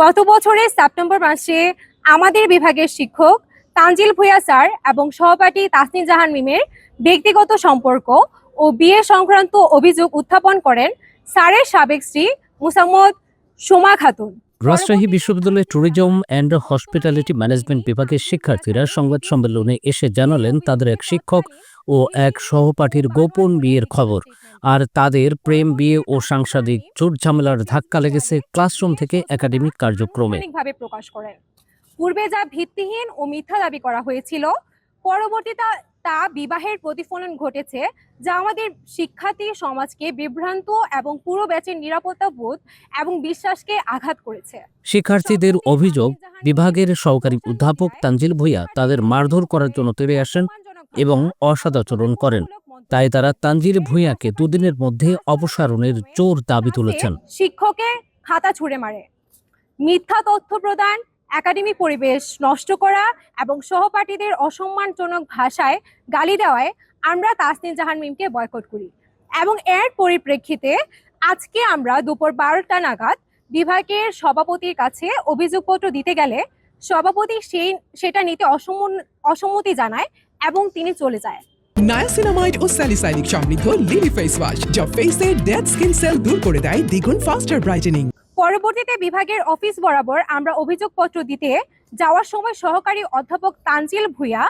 গত বছরের সেপ্টেম্বর মাসে আমাদের বিভাগের শিক্ষক তানজিল ভুঁইয়া স্যার এবং সহপাঠী তাসনিম জাহান মিমের ব্যক্তিগত সম্পর্ক ও বিয়ে সংক্রান্ত অভিযোগ উত্থাপন করেন স্যারের সাবেক স্ত্রী মুসাম্মদ সোমা খাতুন। রাজশাহী বিশ্ববিদ্যালয়ের ট্যুরিজম অ্যান্ড হসপিটালিটি ম্যানেজমেন্ট বিভাগের শিক্ষার্থীরা সংবাদ সম্মেলনে এসে জানালেন তাদের এক শিক্ষক ও এক সহপাঠীর গোপন বিয়ের খবর। আর তাদের প্রেম বিয়ে ও সাংসারিক চোট ঝামেলার ধাক্কা লেগেছে ক্লাসরুম থেকে একাডেমিক কার্যক্রমে। প্রকাশ করেন। পূর্বে যা ভিত্তিহীন ও মিথ্যা দাবি করা হয়েছিল, পরবর্তীতে তা বিবাহের প্রতিফলন ঘটেছে যা আমাদের শিক্ষার্থী সমাজকে বিভ্রান্ত এবং পুরো ব্যাচের নিরাপত্তা বোধ এবং বিশ্বাসকে আঘাত করেছে। শিক্ষার্থীদের অভিযোগ বিভাগের সহকারী অধ্যাপক তানজিল ভুইয়া তাদের মারধর করার জন্য তেড়ে আসেন এবং অসদাচরণ করেন। তাই তারা তানজিল ভুইয়াকে দুদিনের মধ্যে অপসারণের জোর দাবি তুলেছেন। শিক্ষকের খাতা ছুঁড়ে মারে। মিথ্যা তথ্য প্রদান একাডেমিক পরিবেশ নষ্ট করা এবং সহপাঠীদের অসম্মানজনক ভাষায় গালি দেওয়ায় আমরা তাসনিম জাহান মিমকে বয়কট করি। এবং এর পরিপ্রেক্ষিতে আজকে আমরা দুপুর বারোটা নাগাদ বিভাগের সভাপতির কাছে অভিযোগপত্র দিতে গেলে সভাপতি সেই, সেটা নিতে অসম্মতি জানায় এবং তিনি চলে যায়। নায়াসিনামাইড ও স্যালিসাইনিক সমৃদ্ধ লিলি ফেস ওয়াশ যা ফেসের ডেড স্কিন সেল দূর করে দেয় দ্বিগুণ ফাস্টার ব্রাইটেনিং পরবর্তীতে বিভাগের অফিস বরাবর আমরা অভিযোগপত্র দিতে যাওয়ার সময় সহকারী অধ্যাপক তানজিল ভুইয়া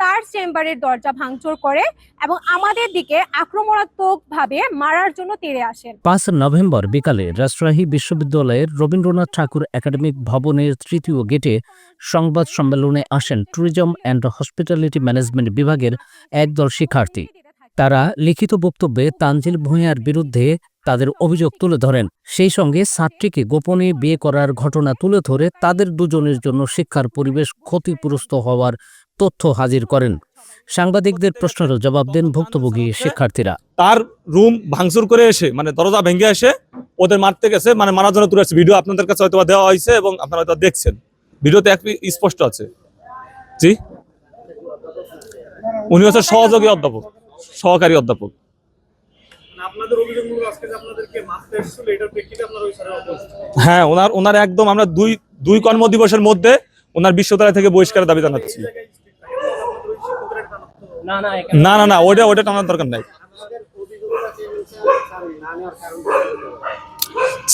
তার চেম্বারের দরজা ভাঙচুর করে এবং আমাদের দিকে আক্রমণাত্মকভাবে মারার জন্য তেড়ে আসেন। পাঁচ নভেম্বর বিকালে রাজশাহী বিশ্ববিদ্যালয়ের রবীন্দ্রনাথ ঠাকুর একাডেমিক ভবনের তৃতীয় গেটে সংবাদ সম্মেলনে আসেন ট্যুরিজম অ্যান্ড হসপিটালিটি ম্যানেজমেন্ট বিভাগের একদল শিক্ষার্থী। তারা লিখিত বক্তব্যে তানজিল ভূঁইয়ার বিরুদ্ধে তাদের অভিযোগ তুলে ধরেন। সেই সঙ্গে ছাত্রীকে গোপনে বিয়ে করার ঘটনা তুলে ধরে তাদের দুজনের জন্য শিক্ষার পরিবেশ ক্ষতিগ্রস্ত হওয়ার তথ্য হাজির করেন। সাংবাদিকদের প্রশ্নের জবাব দেন ভুক্তভোগী শিক্ষার্থীরা। তার রুম ভাঙচুর করে এসে মানে দরজা ভেঙে এসে ওদের মারতে গেছে মানে মারার জন্য তুলে ভিডিও আপনাদের কাছে হয়তো দেওয়া হয়েছে এবং আপনারা হয়তো দেখছেন। ভিডিওতে এক স্পষ্ট আছে। জি? উনি হচ্ছে সহযোগী অধ্যাপক, সহকারী অধ্যাপক। হ্যাঁ ওনার ওনার একদম আমরা দুই দুই কর্মদিবসের মধ্যে ওনার বিশ্ববিদ্যালয় থেকে বহিষ্কারের দাবি জানাচ্ছি। না না না ওটা ওটা টানার দরকার নাই।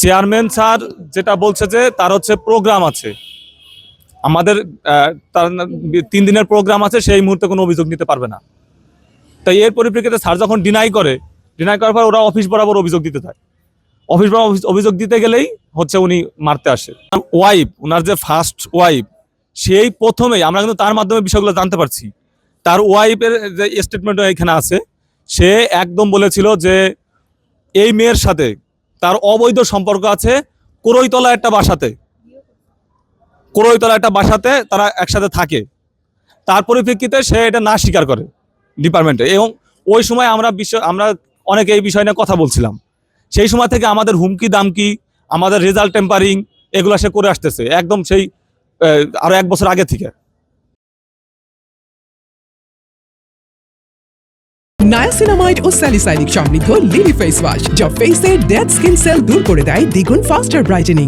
চেয়ারম্যান স্যার যেটা বলছে যে তার হচ্ছে প্রোগ্রাম আছে। আমাদের তার তিন দিনের প্রোগ্রাম আছে সেই মুহূর্তে কোনো অভিযোগ নিতে পারবে না। তাই এর পরিপ্রেক্ষিতে স্যার যখন ডিনাই করে ডিনাই করার পর ওরা অফিস বরাবর অভিযোগ দিতে থাকে। অফিস বরাবর অভিযোগ- দিতে গেলেই হচ্ছে উনি মারতে আসে। ওয়াইফ ওনার যে ফার্স্ট ওয়াইফ সেই প্রথমেই আমরা কিন্তু তার মাধ্যমে বিষয়গুলো জানতে পারছি। তার ওয়াইফের যে স্টেটমেন্ট এখানে আছে, সে একদম বলেছিল যে এই মেয়ের সাথে তার অবৈধ সম্পর্ক আছে কোরইতলা একটা বাসাতে। কোরইতলা একটা বাসাতে তারা একসাথে থাকে। তার পরিপ্রেক্ষিতে সে এটা না স্বীকার করে ডিপার্টমেন্টে এবং ওই সময় আমরা বিশ্ব আমরা অনেকে এই বিষয় নিয়ে কথা বলছিলাম। সেই সময় থেকে আমাদের হুমকি দামকি, আমাদের রেজাল্ট টেম্পারিং এগুলো সে করে আসতেছে। একদম সেই আরও এক বছর আগে থেকে। নায়াসিনামাইড ও স্যালিসাইনিক সমৃদ্ধ লিলি ফেস ওয়াশ যা ফেসের ডেড স্কিন সেল দূর করে দেয় দ্বিগুণ ফাস্টার ব্রাইটেনিং